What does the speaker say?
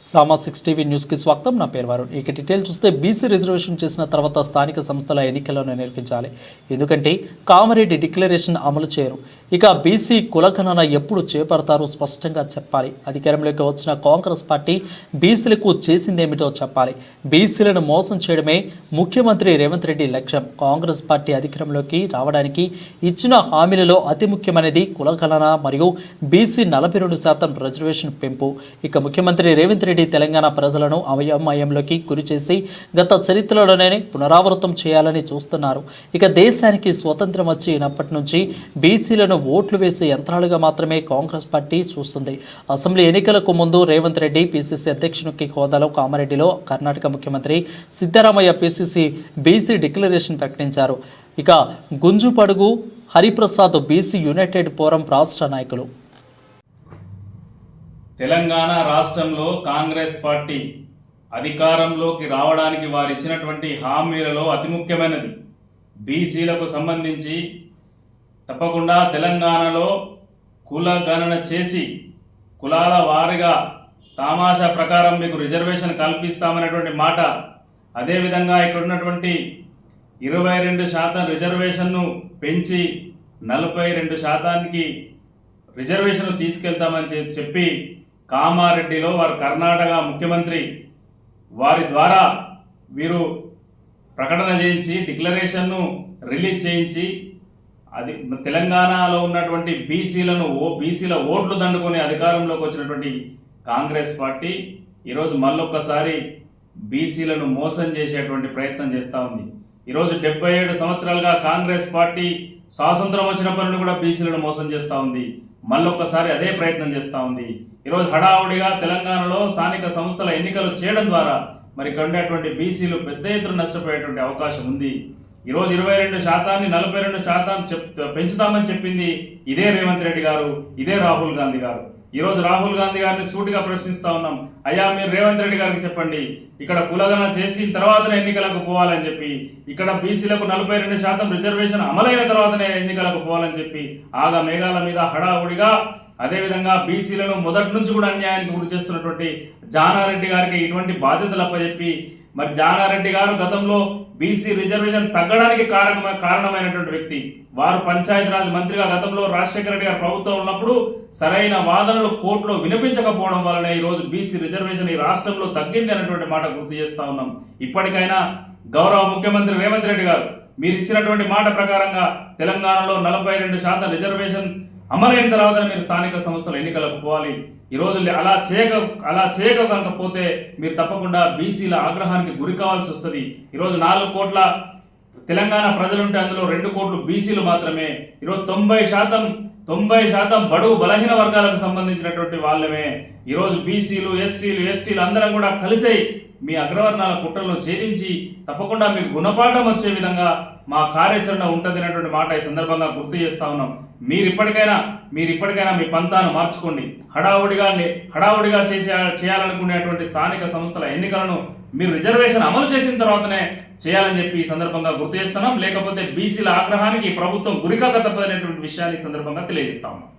సామా six TV న్యూస్కి స్వాగతం. నా పేరు వరుణ్. ఇక డీటెయిల్ చూస్తే బీసీ రిజర్వేషన్ చేసిన తర్వాత స్థానిక సంస్థల ఎన్నికలను నిర్వహించాలి. ఎందుకంటే కామరెడ్డి డిక్లరేషన్ అమలు చేయరు. ఇక బీసీ కులగణన ఎప్పుడు చేపడతారో స్పష్టంగా చెప్పాలి. అధికారంలోకి వచ్చిన కాంగ్రెస్ పార్టీ బీసీలకు చేసిందేమిటో చెప్పాలి. బీసీలను మోసం చేయడమే ముఖ్యమంత్రి రేవంత్ రెడ్డి లక్ష్యం. కాంగ్రెస్ పార్టీ అధికారంలోకి రావడానికి ఇచ్చిన హామీలలో అతి ముఖ్యమైనది కులగణన మరియు బీసీ నలభై రెండు శాతం రిజర్వేషన్ పెంపు. ఇక ముఖ్యమంత్రి రేవంత్ రెడ్డి తెలంగాణ ప్రజలను అవయమయంలోకి గురి చేసి గత చరిత్రలోనే పునరావృతం చేయాలని చూస్తున్నారు. ఇక దేశానికి స్వతంత్రం వచ్చినప్పటి నుంచి బీసీలను ఓట్లు వేసే యంత్రాలుగా మాత్రమే కాంగ్రెస్ పార్టీ చూస్తుంది. అసెంబ్లీ ఎన్నికలకు ముందు రేవంత్ రెడ్డి పిసిసి అధ్యక్షునికి హోదాలో కామారెడ్డిలో కర్ణాటక ముఖ్యమంత్రి సిద్ధరామయ్య పిసిసి బీసీ డిక్లరేషన్ ప్రకటించారు. ఇక Gunjapadugu Hariprasad BC united forum రాష్ట్ర నాయకులు. తెలంగాణ రాష్ట్రంలో కాంగ్రెస్ పార్టీ అధికారంలోకి రావడానికి వారు ఇచ్చినటువంటి హామీలలో అతి ముఖ్యమైనది. బీసీలకు సంబంధించి తప్పకుండా తెలంగాణలో కుల గణన చేసి కులాల వారిగా తామాషా ప్రకారం మీకు రిజర్వేషన్ కల్పిస్తామనేటువంటి మాట. అదేవిధంగా ఇక్కడ ఉన్నటువంటి ఇరవై రెండు శాతం రిజర్వేషన్ను పెంచి నలభై రెండు శాతానికి రిజర్వేషన్ తీసుకెళ్తామని చెప్పి కామారెడ్డిలో వారు కర్ణాటక ముఖ్యమంత్రి వారి ద్వారా వీరు ప్రకటన చేయించి డిక్లరేషన్ను రిలీజ్ చేయించి అది తెలంగాణలో ఉన్నటువంటి బీసీలను ఓ బీసీల ఓట్లు దండుకొని అధికారంలోకి వచ్చినటువంటి కాంగ్రెస్ పార్టీ ఈరోజు మళ్ళొక్కసారి బీసీలను మోసం చేసేటువంటి ప్రయత్నం చేస్తూ ఉంది. ఈరోజు డెబ్బై ఏడు సంవత్సరాలుగా కాంగ్రెస్ పార్టీ స్వాతంత్రం వచ్చినప్పటి నుండి కూడా బీసీలను మోసం చేస్తూ ఉంది. మళ్ళొక్కసారి అదే ప్రయత్నం చేస్తూ ఉంది. ఈరోజు హడావుడిగా తెలంగాణలో స్థానిక సంస్థల ఎన్నికలు చేయడం ద్వారా మరి ఇక్కడ ఉండేటువంటి బీసీలు పెద్ద ఎత్తున నష్టపోయేటువంటి అవకాశం ఉంది. ఈరోజు ఇరవై రెండు శాతాన్ని నలభై రెండు శాతం పెంచుతామని చెప్పింది ఇదే రేవంత్ రెడ్డి గారు ఇదే రాహుల్ గాంధీ గారు. ఈరోజు రాహుల్ గాంధీ గారిని సూటిగా ప్రశ్నిస్తా ఉన్నాం. అయ్యా మీరు రేవంత్ రెడ్డి గారికి చెప్పండి. ఇక్కడ కులగన చేసిన తర్వాతనే ఎన్నికలకు పోవాలని చెప్పి ఇక్కడ బీసీలకు నలభై రెండు శాతం రిజర్వేషన్ అమలైన తర్వాతనే ఎన్నికలకు పోవాలని చెప్పి ఆగా మేఘాల మీద హడావుడిగా అదేవిధంగా బీసీలను మొదటి నుంచి కూడా అన్యాయానికి గురి చేస్తున్నటువంటి జానారెడ్డి గారికి ఇటువంటి బాధ్యతలు అప్పచెప్పి మరి జానారెడ్డి గారు గతంలో బీసీ రిజర్వేషన్ తగ్గడానికి కారణమ కారణమైనటువంటి వ్యక్తి. వారు పంచాయతీరాజ్ మంత్రిగా గతంలో రాజశేఖర రెడ్డి గారు ప్రభుత్వం ఉన్నప్పుడు సరైన వాదనలు కోర్టులో వినిపించకపోవడం వలన ఈ రోజు బీసీ రిజర్వేషన్ ఈ రాష్ట్రంలో తగ్గింది అనేటువంటి మాట గుర్తు చేస్తూ ఉన్నాం. ఇప్పటికైనా గౌరవ ముఖ్యమంత్రి రేవంత్ రెడ్డి గారు మీరు ఇచ్చినటువంటి మాట ప్రకారంగా తెలంగాణలో నలభై రెండు శాతం రిజర్వేషన్ అమలైన తర్వాత మీరు స్థానిక సంస్థల ఎన్నికలకు పోవాలి. ఈ రోజు అలా చేయక అలా చేయక కనుక పోతే మీరు తప్పకుండా బీసీల ఆగ్రహానికి గురి కావాల్సి వస్తుంది. ఈరోజు నాలుగు కోట్ల తెలంగాణ ప్రజలుంటే అందులో రెండు కోట్లు బీసీలు మాత్రమే. ఈరోజు తొంభై శాతం తొంభై శాతం బడుగు బలహీన వర్గాలకు సంబంధించినటువంటి వాళ్ళమే. ఈరోజు బీసీలు ఎస్సీలు ఎస్టీలు అందరం కూడా కలిసే మీ అగ్రవర్ణాల కుట్రలను ఛేదించి తప్పకుండా మీకు గుణపాఠం వచ్చే విధంగా మా కార్యాచరణ ఉంటుంది అనేటువంటి మాట ఈ సందర్భంగా గుర్తు చేస్తా ఉన్నాం. మీరు ఇప్పటికైనా మీరు ఇప్పటికైనా మీ పంతాను మార్చుకోండి. హడావుడిగా హడావుడిగా చేసే చేయాలనుకునేటువంటి స్థానిక సంస్థల ఎన్నికలను మీరు రిజర్వేషన్ అమలు చేసిన తర్వాతనే చేయాలని చెప్పి ఈ సందర్భంగా గుర్తు చేస్తున్నాం. లేకపోతే బీసీల ఆగ్రహానికి ప్రభుత్వం గురికాక తప్పదనేటువంటి విషయాన్ని ఈ సందర్భంగా తెలియజేస్తా ఉన్నాం.